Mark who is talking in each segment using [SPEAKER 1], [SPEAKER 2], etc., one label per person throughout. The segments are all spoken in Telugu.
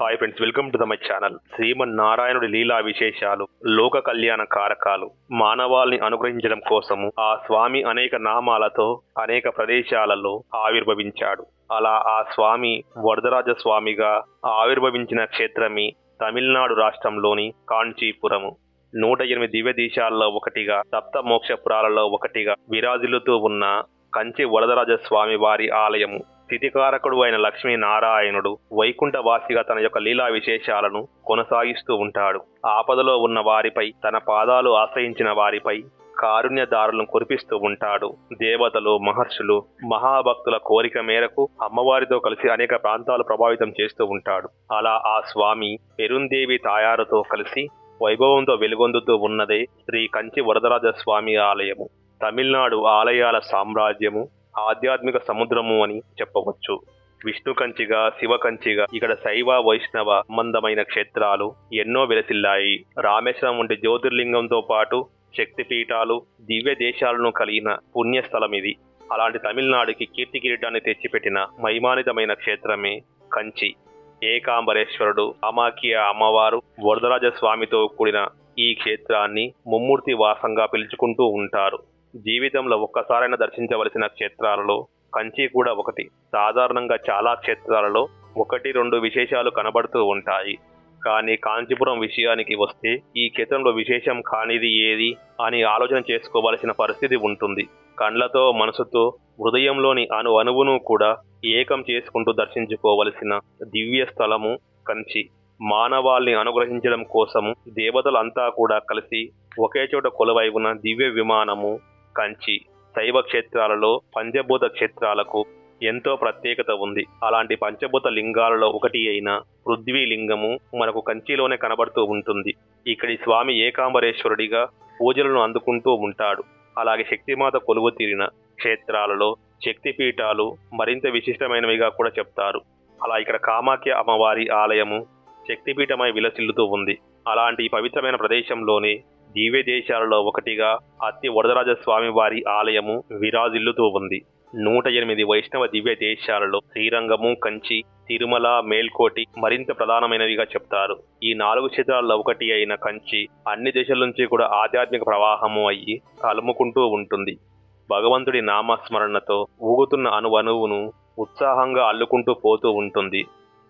[SPEAKER 1] Hi friends welcome to the my channel శ్రీమన్నారాయణుడి లీలా విశేషాలు లోక కళ్యాణ కారకాలు మానవాల్ని అనుగ్రహించడం కోసము ఆ స్వామి అనేక నామాలతో అనేక ప్రదేశాలలో ఆవిర్భవించాడు. అలా ఆ స్వామి వరదరాజ స్వామిగా ఆవిర్భవించిన క్షేత్రమే తమిళనాడు రాష్ట్రంలోని కాంచీపురము. నూట ఎనిమిది దివ్య దేశాల్లో ఒకటిగా సప్త మోక్షపురాలలో ఒకటిగా విరాజిల్లుతూ ఉన్న కంచి వరదరాజ స్వామి వారి ఆలయము. స్థితికారకుడు అయిన లక్ష్మీనారాయణుడు వైకుంఠవాసిగా తన యొక్క లీలా విశేషాలను కొనసాగిస్తూ ఉంటాడు. ఆపదలో ఉన్న వారిపై తన పాదాలు ఆశ్రయించిన వారిపై కారుణ్యదారులను కురిపిస్తూ ఉంటాడు. దేవతలు మహర్షులు మహాభక్తుల కోరిక మేరకు అమ్మవారితో కలిసి అనేక ప్రాంతాలు ప్రభావితం చేస్తూ ఉంటాడు. అలా ఆ స్వామి పెరుందేవి తాయారుతో కలిసి వైభవంతో వెలుగొందుతూ ఉన్నదే శ్రీ కంచి వరదరాజ స్వామి ఆలయము. తమిళనాడు ఆలయాల సామ్రాజ్యము ఆధ్యాత్మిక సముద్రము అని చెప్పవచ్చు. విష్ణు కంచిగా శివ కంచిగా ఇక్కడ శైవ వైష్ణవ సంబంధమైన క్షేత్రాలు ఎన్నో వెలసిల్లాయి రామేశ్వరం వంటి జ్యోతిర్లింగంతో పాటు శక్తిపీఠాలు దివ్య దేశాలను కలిగిన పుణ్యస్థలం ఇది అలాంటి తమిళనాడుకి కీర్తి కిరీటాన్ని తెచ్చిపెట్టిన మహిమానితమైన క్షేత్రమే కంచి. ఏకాంబరేశ్వరుడు అమాకియ అమ్మవారు వరదరాజ స్వామితో కూడిన ఈ క్షేత్రాన్ని ముమ్మూర్తి వాసంగా పిలుచుకుంటూ ఉంటారు. జీవితంలో ఒక్కసారైనా దర్శించవలసిన క్షేత్రాలలో కంచి కూడా ఒకటి. సాధారణంగా చాలా క్షేత్రాలలో ఒకటి రెండు విశేషాలు కనబడుతూ ఉంటాయి. కానీ కాంచీపురం విషయానికి వస్తే ఈ క్షేత్రంలో విశేషం కానిది ఏది అని ఆలోచన చేసుకోవలసిన పరిస్థితి ఉంటుంది. కండ్లతో మనసుతో హృదయంలోని అణు అణువును కూడా ఏకం చేసుకుంటూ దర్శించుకోవలసిన దివ్య స్థలము కంచి. మానవాల్ని అనుగ్రహించడం కోసము దేవతలంతా కూడా కలిసి ఒకే చోట కొలువై ఉన్న దివ్య విమానము కంచి శైవ క్షేత్రాలలో పంచభూత క్షేత్రాలకు ఎంతో ప్రత్యేకత ఉంది. అలాంటి పంచభూత లింగాలలో ఒకటి అయిన పృథ్వీ లింగము మనకు కంచిలోనే కనబడుతూ ఉంటుంది. ఇక్కడి స్వామి ఏకాంబరేశ్వరుడిగా పూజలను అందుకుంటూ ఉంటాడు. అలాగే శక్తిమాత కొలువు తీరిన క్షేత్రాలలో శక్తిపీఠాలు మరింత విశిష్టమైనవిగా కూడా చెప్తారు. అలా ఇక్కడ కామాఖ్య అమ్మవారి ఆలయము శక్తిపీఠమై విలసిల్లుతూ ఉంది. అలాంటి పవిత్రమైన ప్రదేశంలోనే దివ్య దేశాలలో ఒకటిగా అతి వరదరాజ స్వామివారి ఆలయము విరాజిల్లుతూ ఉంది. నూట ఎనిమిది వైష్ణవ దివ్య దేశాలలో శ్రీరంగము కంచి తిరుమల మేల్కోటి మరింత ప్రధానమైనవిగా చెప్తారు. ఈ నాలుగు క్షేత్రాల్లో ఒకటి అయిన కంచి అన్ని దేశాల నుంచి కూడా ఆధ్యాత్మిక ప్రవాహము అయ్యి కలుముకుంటూ ఉంటుంది. భగవంతుడి నామస్మరణతో ఊగుతున్న అణువణువును ఉత్సాహంగా అల్లుకుంటూ పోతూ ఉంటుంది.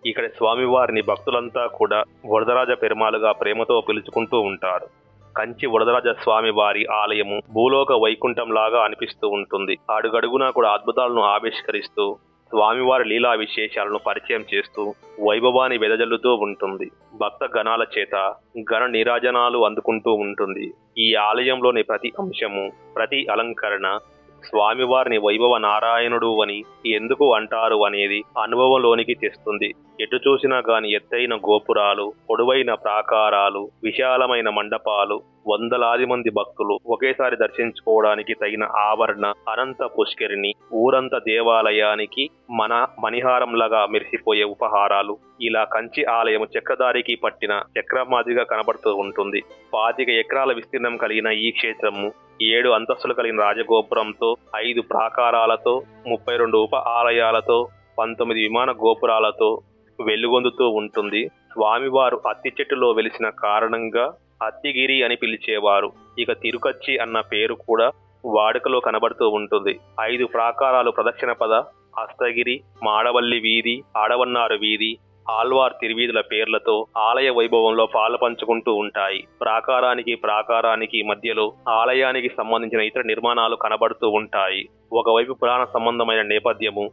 [SPEAKER 1] ఇక్కడ స్వామివారిని భక్తులంతా కూడా వరదరాజ పెరుమాలుగా ప్రేమతో పిలుచుకుంటూ ఉంటారు. కంచి వరదరాజ స్వామి వారి ఆలయము భూలోక వైకుంఠం లాగా అనిపిస్తూ ఉంటుంది. అడుగడుగునా కూడా అద్భుతాలను ఆవిష్కరిస్తూ స్వామివారి లీలా విశేషాలను పరిచయం చేస్తూ వైభవాన్ని వెదజల్లుతూ ఉంటుంది. భక్త గణాల చేత గణ నీరాజనాలు అందుకుంటూ ఉంటుంది. ఈ ఆలయంలోని ప్రతి అంశము ప్రతి అలంకరణ స్వామివారిని వైభవ నారాయణుడు అని ఎందుకు అంటారు అనేది అనుభవంలోనికి తెస్తుంది. ఎటు చూసినా గాని ఎత్తైన గోపురాలు పొడవైన ప్రాకారాలు విశాలమైన మండపాలు వందలాది మంది భక్తులు ఒకేసారి దర్శించుకోవడానికి తగిన ఆవరణ అనంత పుష్కరిణి ఊరంత దేవాలయానికి మన మణిహారంలాగా మెరిసిపోయే ఉపహారాలు. ఇలా కంచి ఆలయం చక్రధారికి పట్టిన చక్రమాదిగా కనబడుతూ ఉంటుంది. పాతిక ఎకరాల విస్తీర్ణం కలిగిన ఈ క్షేత్రము ఏడు అంతస్తులు కలిగిన రాజగోపురంతో ఐదు ప్రాకారాలతో ముప్పై రెండు ఉప ఆలయాలతో పంతొమ్మిది విమాన గోపురాలతో వెలుగొందుతూ ఉంటుంది. స్వామివారు అత్తి చెట్టులో వెలిసిన కారణంగా అత్తిగిరి అని పిలిచేవారు. ఇక తిరుకచ్చి అన్న పేరు కూడా వాడుకలో కనబడుతూ ఉంటుంది. ఐదు ప్రాకారాలు ప్రదక్షిణ పద హస్తగిరి మాడవల్లి వీధి ఆడవన్నారు వీధి ఆల్వార్ తిరువీధుల పేర్లతో ఆలయ వైభవంలో పాలుపంచుకుంటూ ఉంటాయి. ప్రాకారానికి ప్రాకారానికి మధ్యలో ఆలయానికి సంబంధించిన ఇతర నిర్మాణాలు కనబడుతూ ఉంటాయి. ఒకవైపు పురాణ సంబంధమైన నేపథ్యము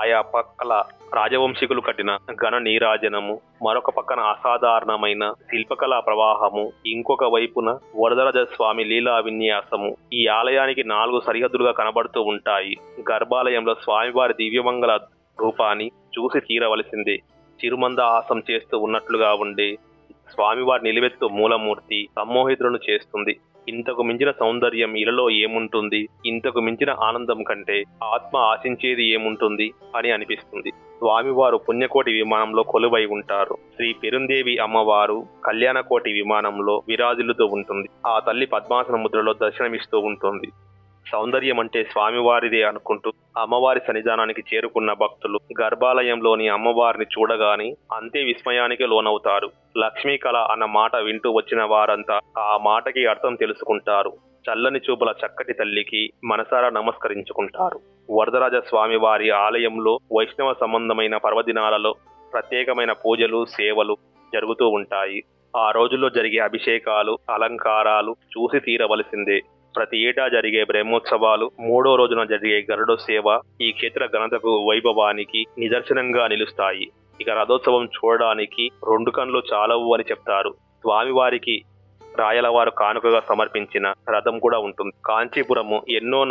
[SPEAKER 1] ఆయా పక్కల రాజవంశీకులు కట్టిన ఘన నీరాజనము మరొక పక్కన అసాధారణమైన శిల్పకళా ప్రవాహము ఇంకొక వైపున వరదరాజ స్వామి లీలా విన్యాసము. ఈ ఆలయానికి నాలుగు సరిహద్దులుగా కనబడుతూ ఉంటాయి. గర్భాలయంలో స్వామివారి దివ్యమంగళ రూపాన్ని చూసి తీరవలసిందే. చిరుమంద ఆసం చేస్తూ ఉన్నట్లుగా ఉండే స్వామివారి నిలువెత్తు మూలమూర్తి సమ్మోహితులను చేస్తుంది. ఇంతకు మించిన సౌందర్యం ఇలలో ఏముంటుంది? ఇంతకు మించిన ఆనందం కంటే ఆత్మ ఆశించేది ఏముంటుంది? అని అనిపిస్తుంది. స్వామివారు పుణ్యకోటి విమానంలో కొలువై ఉంటారు. శ్రీ పెరుందేవి అమ్మవారు కళ్యాణకోటి విమానంలో విరాజిల్లుతూ ఉంటుంది. ఆ తల్లి పద్మాసన ముద్రలో దర్శనమిస్తూ ఉంటుంది. సౌందర్యం అంటే స్వామివారిదే అనుకుంటూ అమ్మవారి సన్నిధానానికి చేరుకున్న భక్తులు గర్భాలయంలోని అమ్మవారిని చూడగాని అంతే విస్మయానికి లోనవుతారు. లక్ష్మీ కళ అన్న మాట వింటూ వచ్చిన వారంతా ఆ మాటకి అర్థం తెలుసుకుంటారు. చల్లని చూపుల చక్కటి తల్లికి మనసారా నమస్కరించుకుంటారు. వరదరాజ స్వామి వారి ఆలయంలో వైష్ణవ సంబంధమైన పర్వదినాలలో ప్రత్యేకమైన పూజలు సేవలు జరుగుతూ ఉంటాయి. ఆ రోజుల్లో జరిగే అభిషేకాలు అలంకారాలు చూసి తీరవలసిందే. ప్రతి ఏటా జరిగే బ్రహ్మోత్సవాలు మూడో రోజున జరిగే గరుడ సేవ ఈ క్షేత్ర ఘనతకు వైభవానికి నిదర్శనంగా నిలుస్తాయి. ఇక రథోత్సవం చూడడానికి రెండు కన్లు చాలవు అని చెప్తారు. స్వామివారికి రాయలవారు కానుకగా సమర్పించిన రథం కూడా ఉంటుంది. కాంచీపురము ఎన్నో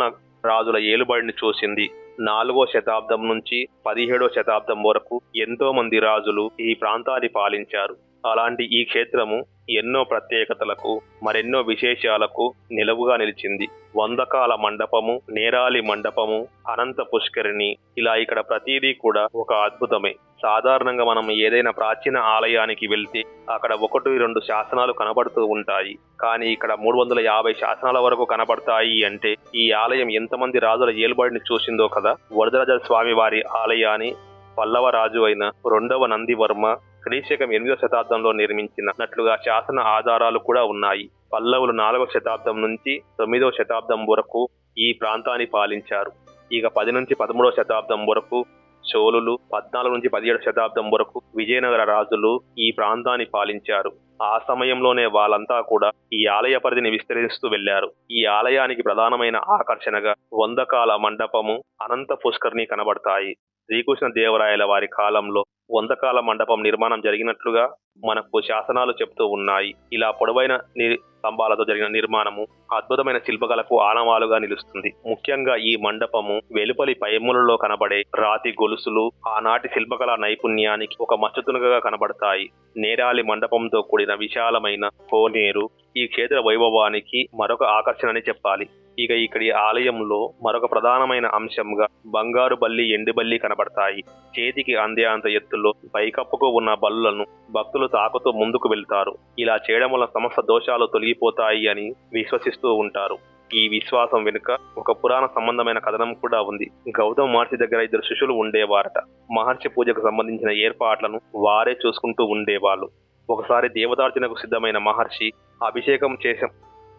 [SPEAKER 1] రాజుల ఏలుబడిని చూసింది. నాలుగో శతాబ్దం నుంచి పదిహేడో శతాబ్దం వరకు ఎంతో మంది రాజులు ఈ ప్రాంతాన్ని పాలించారు. అలాంటి ఈ క్షేత్రము ఎన్నో ప్రత్యేకతలకు మరెన్నో విశేషాలకు నిలవుగా నిలిచింది. వందకాల మండపము నేరాలి మండపము అనంత పుష్కరిణి ఇలా ఇక్కడ ప్రతిదీ కూడా ఒక అద్భుతమే. సాధారణంగా మనం ఏదైనా ప్రాచీన ఆలయానికి వెళ్తే అక్కడ ఒకటి రెండు శాసనాలు కనబడుతూ ఉంటాయి. కానీ ఇక్కడ మూడు వందల యాభై శాసనాల వరకు కనబడతాయి అంటే ఈ ఆలయం ఎంతమంది రాజుల ఏలుబడిని చూసిందో కదా. వరదరాజ స్వామి వారి ఆలయాన్ని పల్లవ రాజు అయిన రెండవ నందివర్మ క్రీశకం ఎనిమిదో శతాబ్దంలో నిర్మించినట్లుగా శాసన ఆధారాలు కూడా ఉన్నాయి. పల్లవులు నాలుగవ శతాబ్దం నుంచి తొమ్మిదవ శతాబ్దం వరకు ఈ ప్రాంతాన్ని పాలించారు. ఇక పది నుంచి పదమూడవ శతాబ్దం వరకు చోళులు పద్నాలుగు నుంచి పదిహేడు శతాబ్దం వరకు విజయనగర రాజులు ఈ ప్రాంతాన్ని పాలించారు. ఆ సమయంలోనే వాళ్ళంతా కూడా ఈ ఆలయ పరిధిని విస్తరిస్తూ వెళ్ళారు ఈ ఆలయానికి ప్రధానమైన ఆకర్షణగా వందకాల మండపము అనంత పుష్కరిణి కనబడతాయి. శ్రీకృష్ణ దేవరాయల వారి కాలంలో వందకాల మండపం నిర్మాణం జరిగినట్లుగా మనకు శాసనాలు చెప్తూ ఉన్నాయి. ఇలా పొడవైన ని- స్తంభాలతో జరిగిన నిర్మాణము అద్భుతమైన శిల్పకళకు ఆనవాలుగా నిలుస్తుంది. ముఖ్యంగా ఈ మండపము వెలుపలి పైములలో కనబడే రాతి గొలుసులు ఆనాటి శిల్పకళ నైపుణ్యానికి ఒక మచ్చతునుగా కనబడతాయి. నేరాలి మండపంతో కూడిన విశాలమైన కోనేరు ఈ క్షేత్ర వైభవానికి మరొక ఆకర్షణ అని చెప్పాలి. ఇక ఇక్కడి ఆలయంలో మరొక ప్రధానమైన అంశంగా బంగారు బల్లి ఎండి బల్లి కనబడతాయి. చేతికి అందే అంత ఎత్తులో పైకప్పుకు ఉన్న బల్లులను భక్తులు తాకుతూ ముందుకు వెళ్తారు. ఇలా చేయడం వల్ల సమస్త దోషాలు తొలగిపోతాయి అని విశ్వసిస్తూ ఉంటారు. ఈ విశ్వాసం వెనుక ఒక పురాణ సంబంధమైన కథనం కూడా ఉంది. గౌతమ మహర్షి దగ్గర ఇద్దరు శిష్యులు ఉండేవారట. మహర్షి పూజకు సంబంధించిన ఏర్పాట్లను వారే చూసుకుంటూ ఉండేవాళ్ళు. ఒకసారి దేవతార్చనకు సిద్ధమైన మహర్షి అభిషేకం చేసే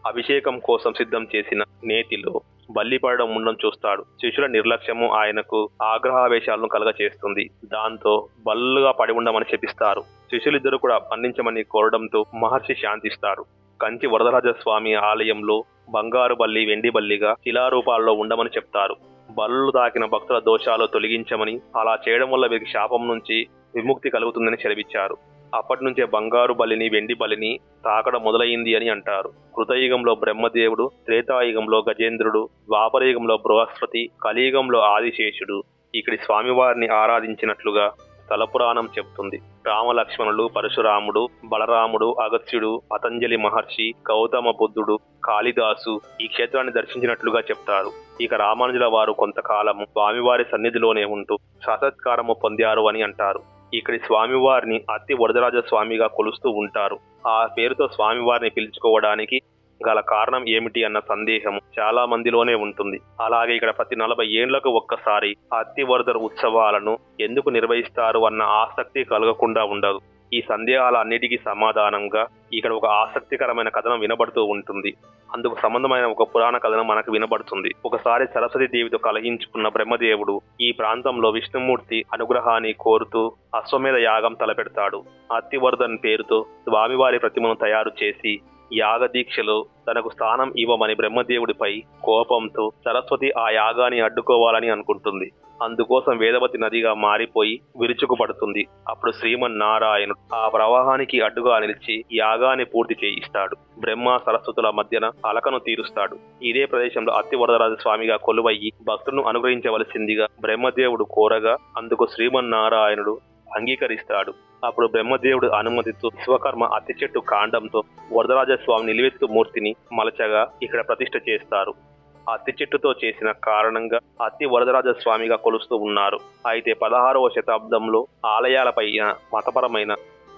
[SPEAKER 1] అభిషేకం కోసం సిద్ధం చేసిన నేతిలో బల్లి పడడం ఉండడం చూస్తాడు. శిష్యుల నిర్లక్ష్యము ఆయనకు ఆగ్రహావేశాలను కలగచేస్తుంది. దాంతో బల్లుగా పడి ఉండమని చెప్పిస్తారు శిష్యులిద్దరూ కూడా పండించమని కోరడంతో మహర్షి శాంతిస్తారు కంచి వరదరాజ స్వామి ఆలయంలో బంగారు బల్లి వెండి బల్లిగా శిలారూపాల్లో ఉండమని చెప్తారు. బల్లు తాకిన భక్తుల దోషాలు తొలగించమని అలా చేయడం వల్ల వీరికి శాపం నుంచి విముక్తి కలుగుతుందని సెలవిచ్చారు. అప్పటి నుంచే బంగారు బలిని వెండి బలిని తాకడం మొదలైంది అని అంటారు. కృతయుగంలో బ్రహ్మదేవుడు త్రేతాయుగంలో గజేంద్రుడు ద్వాపరయుగంలో బృహస్పతి కలియుగంలో ఆదిశేషుడు ఇక్కడి స్వామివారిని ఆరాధించినట్లుగా స్థలపురాణం చెప్తుంది. రామలక్ష్మణులు పరశురాముడు బలరాముడు అగస్త్యుడు పతంజలి మహర్షి గౌతమ బుద్ధుడు కాళిదాసు ఈ క్షేత్రాన్ని దర్శించినట్లుగా చెప్తారు. ఇక రామానుజుల వారు కొంతకాలం స్వామివారి సన్నిధిలోనే ఉంటూ సాక్షాత్కారము పొందారు అని అంటారు. ఇక్కడి స్వామివారిని అతి వరదరాజ స్వామిగా కొలుస్తూ ఉంటారు. ఆ పేరుతో స్వామివారిని పిలుచుకోవడానికి గల కారణం ఏమిటి అన్న సందేహం చాలా మందిలోనే ఉంటుంది. అలాగే ఇక్కడ ప్రతి నలభై ఏండ్లకు ఒక్కసారి అత్తివరదర వరదర ఉత్సవాలను ఎందుకు నిర్వహిస్తారు అన్న ఆసక్తి కలగకుండా ఉండదు. ఈ సందేహాలన్నిటికీ సమాధానంగా ఇక్కడ ఒక ఆసక్తికరమైన కథనం వినబడుతూ ఉంటుంది. అందుకు సంబంధమైన ఒక పురాణ కథనం మనకు వినబడుతుంది. ఒకసారి సరస్వతి దేవితో కలహించుకున్న బ్రహ్మదేవుడు ఈ ప్రాంతంలో విష్ణుమూర్తి అనుగ్రహాన్ని కోరుతూ అశ్వమేధ యాగం తలపెడతాడు. అత్తివర్ధన్ పేరుతో స్వామివారి ప్రతిమను తయారు చేసి యాగదీక్షలో తనకు స్థానం ఇవ్వమని బ్రహ్మదేవుడిపై కోపంతో సరస్వతి ఆ యాగాన్ని అడ్డుకోవాలని అనుకుంటుంది. అందుకోసం వేదవతి నదిగా మారిపోయి విరుచుకుపడుతుంది. అప్పుడు శ్రీమన్నారాయణుడు ఆ ప్రవాహానికి అడ్డుగా నిలిచి యాగాన్ని పూర్తి చేయిస్తాడు. బ్రహ్మ సరస్వతుల మధ్యన అలకను తీరుస్తాడు. ఇదే ప్రదేశంలో అత్తివరదరాజు స్వామిగా కొలువయ్యి భక్తులను అనుగ్రహించవలసిందిగా బ్రహ్మదేవుడు కోరగా అందుకు శ్రీమన్నారాయణుడు అంగీకరిస్తాడు. అప్పుడు బ్రహ్మదేవుడు అనుమతితో విశ్వకర్మ అతి చెట్టు కాండంతో వరదరాజ స్వామి నిలువెత్తు మూర్తిని మలచగా ఇక్కడ ప్రతిష్ఠ చేస్తారు. అత్తి చెట్టుతో చేసిన కారణంగా అతి వరదరాజస్వామిగా కొలుస్తూ ఉన్నారు. అయితే పదహారవ శతాబ్దంలో ఆలయాలపై మతపరమైన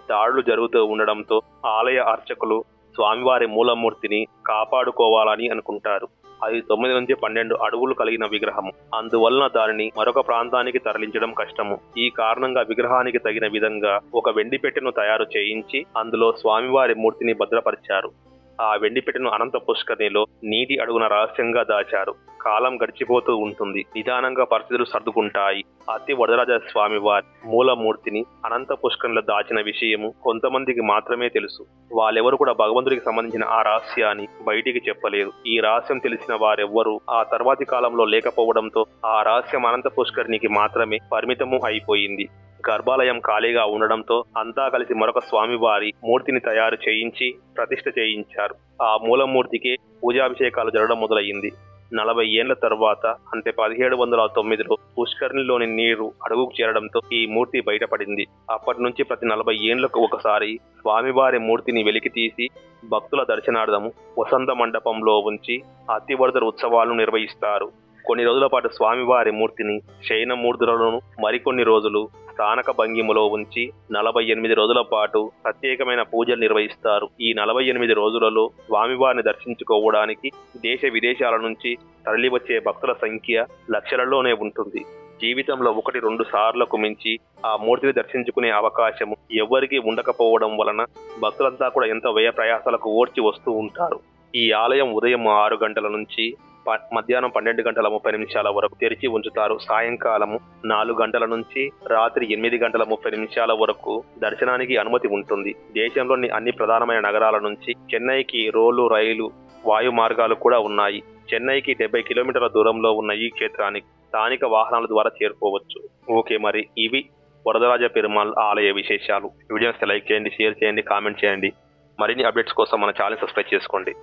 [SPEAKER 1] దాడులు జరుగుతూ ఉండడంతో ఆలయ అర్చకులు స్వామివారి మూలమూర్తిని కాపాడుకోవాలని అనుకుంటారు. అది తొమ్మిది నుంచి పన్నెండు అడుగులు కలిగిన విగ్రహము. అందువలన దానిని మరొక ప్రాంతానికి తరలించడం కష్టము. ఈ కారణంగా విగ్రహానికి తగిన విధంగా ఒక వెండి పెట్టెను తయారు చేయించి అందులో స్వామివారి మూర్తిని భద్రపరిచారు. ఆ వెండిపెట్టెను అనంత పుష్కరిణిలో నీటి అడుగున రహస్యంగా దాచారు. కాలం గడిచిపోతూ ఉంటుంది. నిదానంగా పరిస్థితులు సర్దుకుంటాయి. అతి వరదరాజ స్వామి వారి మూలమూర్తిని అనంత పుష్కరిణిలో దాచిన విషయము కొంతమందికి మాత్రమే తెలుసు. వాళ్ళెవరు కూడా భగవంతుడికి సంబంధించిన ఆ రహస్యాన్ని బయటికి చెప్పలేదు ఈ రహస్యం తెలిసిన వారెవ్వరూ ఆ తర్వాతి కాలంలో లేకపోవడంతో ఆ రహస్యం అనంత పుష్కరిణికి మాత్రమే పరిమితము అయిపోయింది. గర్భాలయం ఖాళీగా ఉండడంతో అంతా కలిసి మరొక స్వామివారి మూర్తిని తయారు చేయించి ప్రతిష్ఠ చేయించారు. ఆ మూలమూర్తికి పూజాభిషేకాలు జరగడం మొదలయ్యింది. నలభై ఏళ్ళ తర్వాత అంటే పదిహేడు వందల తొమ్మిదిలో పుష్కరిణిలోని నీరు అడుగుకు చేరడంతో ఈ మూర్తి బయటపడింది. అప్పటి నుంచి ప్రతి నలభై ఏళ్ళకు ఒకసారి స్వామివారి మూర్తిని వెలికి తీసి భక్తుల దర్శనార్థము వసంత మండపంలో ఉంచి అతివరదర ఉత్సవాలను నిర్వహిస్తారు. కొన్ని రోజుల పాటు స్వామివారి మూర్తిని శయనమూర్తులను మరికొన్ని రోజులు స్థానక భంగిమలో ఉంచి నలభై ఎనిమిది రోజుల పాటు ప్రత్యేకమైన పూజలు నిర్వహిస్తారు. ఈ నలభై ఎనిమిది రోజులలో స్వామివారిని దర్శించుకోవడానికి దేశ విదేశాల నుంచి తరలివచ్చే భక్తుల సంఖ్య లక్షలలోనే ఉంటుంది. జీవితంలో ఒకటి రెండు సార్లకు మించి ఆ మూర్తిని దర్శించుకునే అవకాశం ఎవ్వరికీ ఉండకపోవడం వలన భక్తులంతా కూడా ఎంతో వ్యయ ప్రయాసాలకు ఓర్చి వస్తూ ఉంటారు. ఈ ఆలయం ఉదయం ఆరు గంటల నుంచి మధ్యాహ్నం పన్నెండు గంటల ముప్పై నిమిషాల వరకు తెరిచి ఉంచుతారు. సాయంకాలము నాలుగు గంటల నుంచి రాత్రి ఎనిమిది గంటల ముప్పై నిమిషాల వరకు దర్శనానికి అనుమతి ఉంటుంది. దేశంలోని అన్ని ప్రధానమైన నగరాల నుంచి చెన్నైకి రోలు రైలు వాయు మార్గాలు కూడా ఉన్నాయి. చెన్నైకి డెబ్బై కిలోమీటర్ల దూరంలో ఉన్న ఈ క్షేత్రానికి స్థానిక వాహనాల ద్వారా చేరుకోవచ్చు. ఓకే మరి ఇవి వరదరాజ పెరుమాళ్ ఆలయ విశేషాలు. వీడియోస్ లైక్ చేయండి షేర్ చేయండి కామెంట్ చేయండి. మరిన్ని అప్డేట్స్ కోసం మన ఛానల్ సబ్స్క్రైబ్ చేసుకోండి.